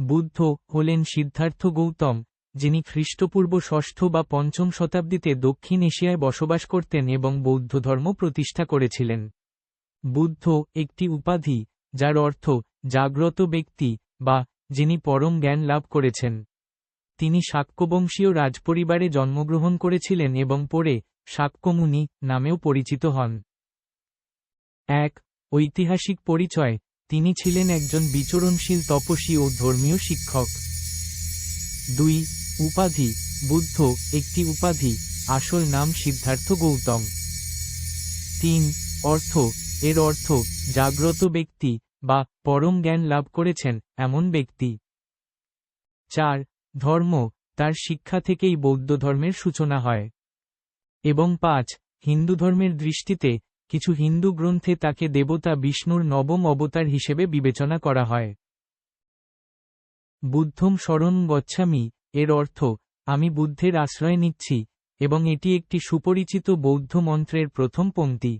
বুদ্ধ হলেন সিদ্ধার্থ গৌতম, যিনি খ্রিস্টপূর্ব ষষ্ঠ বা পঞ্চম শতাব্দীতে দক্ষিণ এশিয়ায় বসবাস করতেন এবং বৌদ্ধ ধর্ম প্রতিষ্ঠা করেছিলেন। বুদ্ধ একটি উপাধি, যার অর্থ জাগ্রত ব্যক্তি বা যিনি পরম জ্ঞান লাভ করেছেন। তিনি শাক্যবংশীয় রাজপরিবারে জন্মগ্রহণ করেছিলেন এবং পরে শাক্যমুনি নামেও পরিচিত হন। এক, ঐতিহাসিক পরিচয় তিনি ছিলেন একজন বিচরণশীল তপস্বী ও ধর্মীয় শিক্ষক। দুই, উপাধি, বুদ্ধ, একটি উপাধি, আসল নাম সিদ্ধার্থ গৌতম। তিন, অর্থ, এর অর্থ, জাগ্রত ব্যক্তি বা পরম জ্ঞান লাভ করেছেন এমন ব্যক্তি। চার, ধর্ম, তার শিক্ষা থেকেই বৌদ্ধ ধর্মের সূচনা হয়। এবং পাঁচ, হিন্দু ধর্মের দৃষ্টিতে কিছু হিন্দু গ্রন্থে তাকে দেবতা বিষ্ণুর নবম অবতার হিসেবে বিবেচনা করা হয়। বুদ্ধম শরণ গচ্ছামি, এর অর্থ, আমি বুদ্ধের আশ্রয় নিচ্ছি, এবং এটি একটি সুপরিচিত বৌদ্ধ মন্ত্রের প্রথম পংক্তি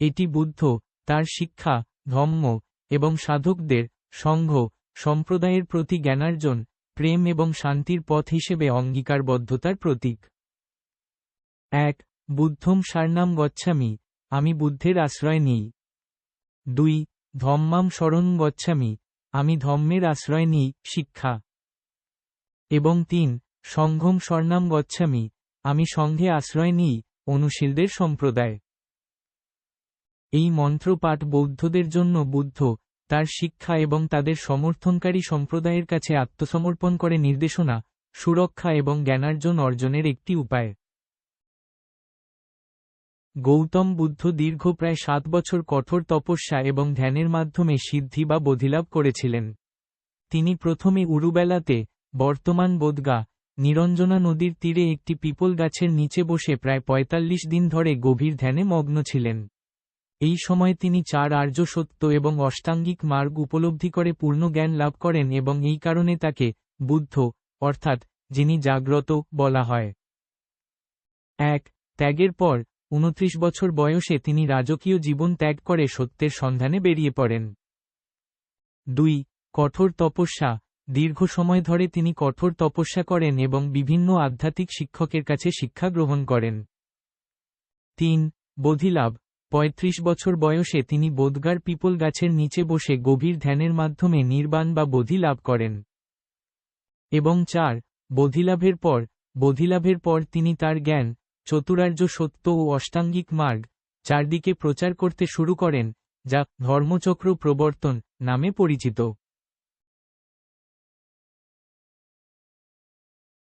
এটি বুদ্ধ, তার শিক্ষা ধম্ম এবং সাধকদের, সংঘ, সম্প্রদায়ের প্রতি জ্ঞানার্জন, প্রেম এবং শান্তির পথ হিসেবে অঙ্গীকারবদ্ধতার প্রতীক। এক, বুদ্ধম সারনাম গচ্ছামি আমি বুদ্ধের আশ্রয় নিই। দুই, ধম্মাম শরণ গচ্ছামি, আমি ধম্মের আশ্রয় নিই, শিক্ষা। এবং তিন, সংঘম স্বর্ণাম গচ্ছামি, আমি সংঘে আশ্রয় নিই, অনুশীলদের সম্প্রদায়। এই মন্ত্রপাঠ বৌদ্ধদের জন্য বুদ্ধ, তার শিক্ষা এবং তাদের সমর্থনকারী সম্প্রদায়ের কাছে আত্মসমর্পণ করে নির্দেশনা, সুরক্ষা এবং জ্ঞানার্জন অর্জনের একটি উপায়। গৌতম বুদ্ধ দীর্ঘ প্রায় সাত বছর কঠোর তপস্যা এবং ধ্যানের মাধ্যমে সিদ্ধি বা বোধিলাভ করেছিলেন। তিনি প্রথমে উরুবেলাতে, বর্তমান বোদগা, নিরঞ্জনা নদীর তীরে একটি পিপল গাছের নিচে বসে প্রায় ৪৫ দিন ধরে গভীর ধ্যানে মগ্ন ছিলেন। এই সময় তিনি চার আর্য সত্য এবং অষ্টাঙ্গিক মার্গ উপলব্ধি করে পূর্ণ জ্ঞান লাভ করেন এবং এই কারণে তাকে বুদ্ধ, অর্থাৎ, যিনি জাগ্রত বলা হয়। এক, ত্যাগের পর উনত্রিশ বছর বয়সে তিনি রাজকীয় জীবন ত্যাগ করে সত্যের সন্ধানে বেরিয়ে পড়েন। দুই, কঠোর তপস্যা। দীর্ঘ সময় ধরে তিনি কঠোর তপস্যা করেন এবং বিভিন্ন আধ্যাত্মিক শিক্ষকের কাছে শিক্ষা গ্রহণ করেন। তিন, বোধিলাভ। ৩৫ বছর বয়সে তিনি বোধগার পিপল গাছের নিচে বসে গভীর ধ্যানের মাধ্যমে নির্বাণ বা বোধি লাভ করেন। এবং চার, বোধিলাভের পর। বোধিলাভের পর তিনি তার জ্ঞান চতুরার্য সত্য ও অষ্টাঙ্গিক মার্গ চারদিকে প্রচার করতে শুরু করেন, যা ধর্মচক্র প্রবর্তন নামে পরিচিত।